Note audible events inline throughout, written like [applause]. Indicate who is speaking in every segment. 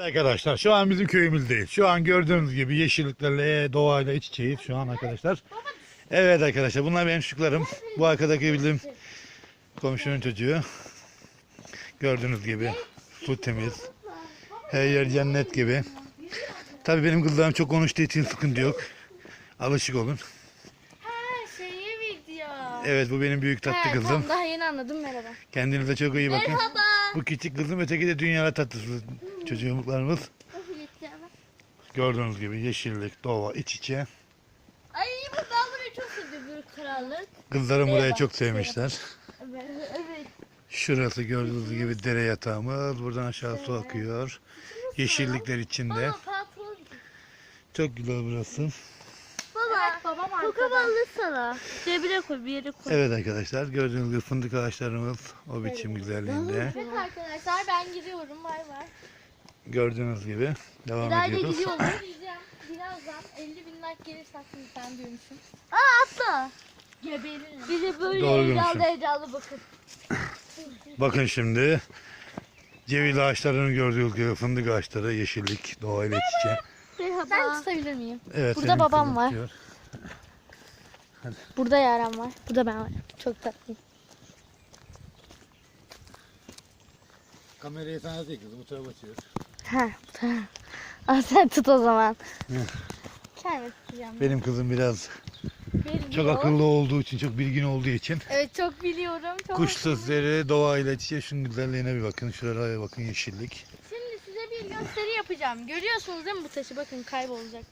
Speaker 1: Arkadaşlar şu an bizim köyümüzdeyiz. Şu an gördüğünüz gibi yeşilliklerle doğayla iç içeyiz şu an arkadaşlar. Evet arkadaşlar bunlar benim çocuklarım. Bu arkadaki bildiğim komşunun çocuğu. Gördüğünüz gibi su temiz. Her yer cennet gibi. Tabii benim kızlarım çok konuştuğu için sıkıntı yok. Alışık olun.
Speaker 2: Şeye video.
Speaker 1: Evet bu benim büyük tatlı kızım.
Speaker 2: Tamam daha yeni anladım merhaba.
Speaker 1: Kendinize çok iyi bakın.
Speaker 2: Merhaba.
Speaker 1: Bu küçük kızım öteki de dünya tatlısı çocuğumuzlarımız. Gördüğünüz gibi yeşillik, doğa iç içe.
Speaker 2: Ay bu ben burayı çok seviyorum böyle karanlık.
Speaker 1: Kızlarım burayı
Speaker 2: Merhaba.
Speaker 1: çok sevmişler.
Speaker 2: Evet. [laughs] evet.
Speaker 1: Şurası gördüğünüz gibi dere yatağımız. Buradan aşağı su akıyor. Yeşillikler içinde. Çok güzel burası.
Speaker 2: Baba. Babam arkada. Kokaballı sana. Cebine koy bir yere koy.
Speaker 1: Evet arkadaşlar gördüğünüz gibi fındık ağaçlarımız o biçim güzelliğinde.
Speaker 2: Evet arkadaşlar ben gidiyorum bay bay.
Speaker 1: Gördüğünüz gibi devam
Speaker 2: İleride
Speaker 1: ediyoruz.
Speaker 2: Diyeceğim [laughs] birazdan 50 bin like gelirse aslında sen diyormuşum. Aa atla. Geberirim. Bize böyle
Speaker 1: Doğru
Speaker 2: heyecanlı
Speaker 1: diyormuşum.
Speaker 2: heyecanlı bakın. [clears throat]
Speaker 1: Bakın şimdi ceviz ağaçlarını gördüğünüz gibi fındık ağaçları yeşillik doğayla iç içe.
Speaker 2: Merhaba. Ben tutabilir miyim?
Speaker 1: Evet,
Speaker 2: Burada babam var.
Speaker 1: tutuyor.
Speaker 2: Burada Yaren var. Burada ben varım. Çok tatlıyım.
Speaker 1: Kamerayı sana değil kızım bu tarafa çevir.
Speaker 2: Ha tamam. Sen tut o zaman. Tutacağım.
Speaker 1: Benim kızım biraz
Speaker 2: Bilmiyor.
Speaker 1: çok akıllı olduğu için, çok bilgin olduğu için
Speaker 2: Evet çok biliyorum. Çok
Speaker 1: kuş sesleri, doğayla iç içe şunun güzelliğine bir bakın. Şuraya bakın yeşillik.
Speaker 2: Şimdi size bir gösteri yapacağım. Görüyorsunuz değil mi bu taşı? Bakın kaybolacak.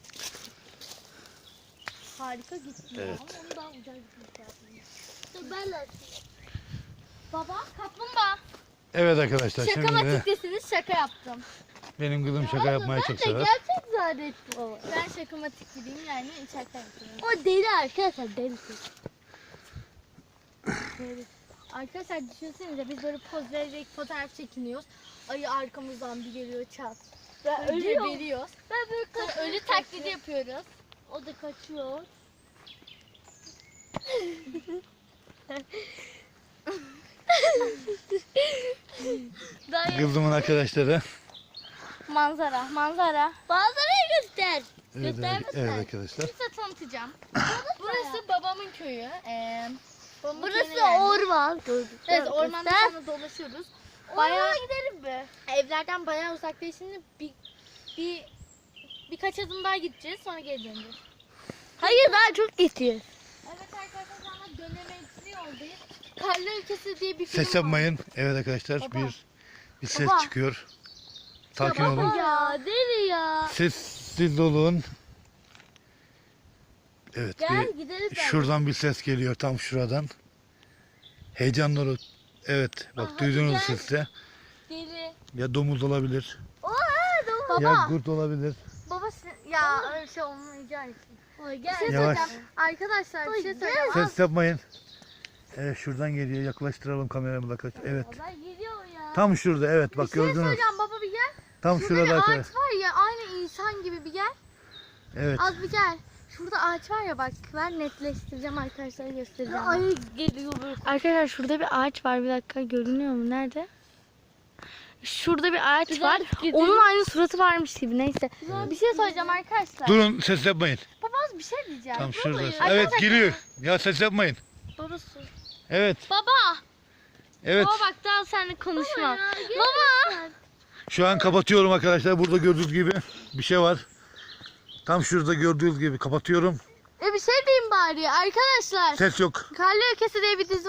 Speaker 2: Harika gitti
Speaker 1: Evet.
Speaker 2: ya. Onu daha güzel gitmiş Dur ben de Baba kaplumbağa.
Speaker 1: Evet arkadaşlar
Speaker 2: Şaka
Speaker 1: şimdi
Speaker 2: matiktesiniz şaka yaptım.
Speaker 1: Benim kızım şaka yapmayı çok sever.
Speaker 2: gerçek zannettim ama. Ben şaka matik gibiyim yani şaka yapıyorum. O deli arkadaşlar deli. Deli. [laughs] Arkadaşlar düşünsenize biz böyle poz vererek fotoğraf çekiniyoruz. Ayı arkamızdan bir geliyor çat. Ben geberiyoruz. Ben böyle Sonra ölü taklidi yapıyoruz. O da kaçıyor. [laughs]
Speaker 1: Kızımın arkadaşları.
Speaker 2: Manzara, manzara. Manzarayı göster.
Speaker 1: Evet,
Speaker 2: Göster
Speaker 1: evet,
Speaker 2: misin?
Speaker 1: evet arkadaşlar.
Speaker 2: Size tanıtacağım. Burası babamın köyü. Ee, babamın
Speaker 3: Burası
Speaker 2: köyüne geldik.
Speaker 3: orman.
Speaker 2: Evet ormanda sonra dolaşıyoruz. Bayağı gidelim mi? Evlerden bayağı uzakta şimdi bir, bir birkaç adım daha gideceğiz sonra geri döneceğiz.
Speaker 3: Hayır daha çok geçiyor.
Speaker 2: Evet arkadaşlar ama dönemeçli yoldayız. Karlı Ülkesi diye bir film
Speaker 1: Ses yapmayın. Evet arkadaşlar
Speaker 2: Baba.
Speaker 1: bir bir ses
Speaker 2: Baba.
Speaker 1: çıkıyor. Sakin olun.
Speaker 3: Ya deli ya.
Speaker 1: Sessiz olun. Evet
Speaker 3: Gel
Speaker 1: bir,
Speaker 3: gidelim ben.
Speaker 1: şuradan bir ses geliyor tam şuradan. Heyecanlı olun. Evet bak
Speaker 3: Aha,
Speaker 1: duydunuz
Speaker 3: gel.
Speaker 1: sesi.
Speaker 2: Deli.
Speaker 1: Ya domuz olabilir.
Speaker 3: Oha.
Speaker 1: Ya
Speaker 2: Baba.
Speaker 1: kurt olabilir.
Speaker 2: Baba sen- ya öyle şey olmayacak.
Speaker 3: Oy,
Speaker 2: Bir
Speaker 3: gel.
Speaker 2: şey
Speaker 1: Yavaş.
Speaker 2: söyleyeceğim. Arkadaşlar bir şey
Speaker 3: gel.
Speaker 2: söyleyeceğim.
Speaker 1: Ses yapmayın. Evet şuradan geliyor. Yaklaştıralım kameramıza. kaç- Evet.
Speaker 3: Baba geliyor ya.
Speaker 1: Tam şurada evet bak
Speaker 2: Bir şey
Speaker 1: gördünüz.
Speaker 2: söyleyeceğim gel.
Speaker 1: Tam
Speaker 2: Şurada bir
Speaker 1: şurada
Speaker 2: ağaç var ya aynı insan gibi bir gel.
Speaker 1: Evet.
Speaker 2: Az bir gel. Şurada ağaç var ya bak ben netleştireceğim arkadaşlara göstereceğim.
Speaker 3: Ay geliyor böyle.
Speaker 2: Arkadaşlar şurada bir ağaç var bir dakika görünüyor mu nerede? Şurada bir ağaç
Speaker 3: Güzel
Speaker 2: var.
Speaker 3: gidiyor.
Speaker 2: Onun aynı suratı varmış gibi neyse. Bir şey söyleyeceğim arkadaşlar.
Speaker 1: Durun ses yapmayın.
Speaker 2: Baba bir şey diyeceğim.
Speaker 1: Tam şurada.
Speaker 2: ya.
Speaker 1: Evet
Speaker 2: Arkadaşlar-
Speaker 1: geliyor. Ya ses yapmayın.
Speaker 2: Babası.
Speaker 1: Evet.
Speaker 2: Baba.
Speaker 1: Evet.
Speaker 2: Baba bak daha seninle konuşmam. Baba.
Speaker 1: Şu an kapatıyorum arkadaşlar. Burada gördüğünüz gibi bir şey var. Tam şurada gördüğünüz gibi kapatıyorum.
Speaker 2: E bir şey diyeyim bari arkadaşlar.
Speaker 1: Ses yok.
Speaker 2: Karlı Ökesi diye bir dizi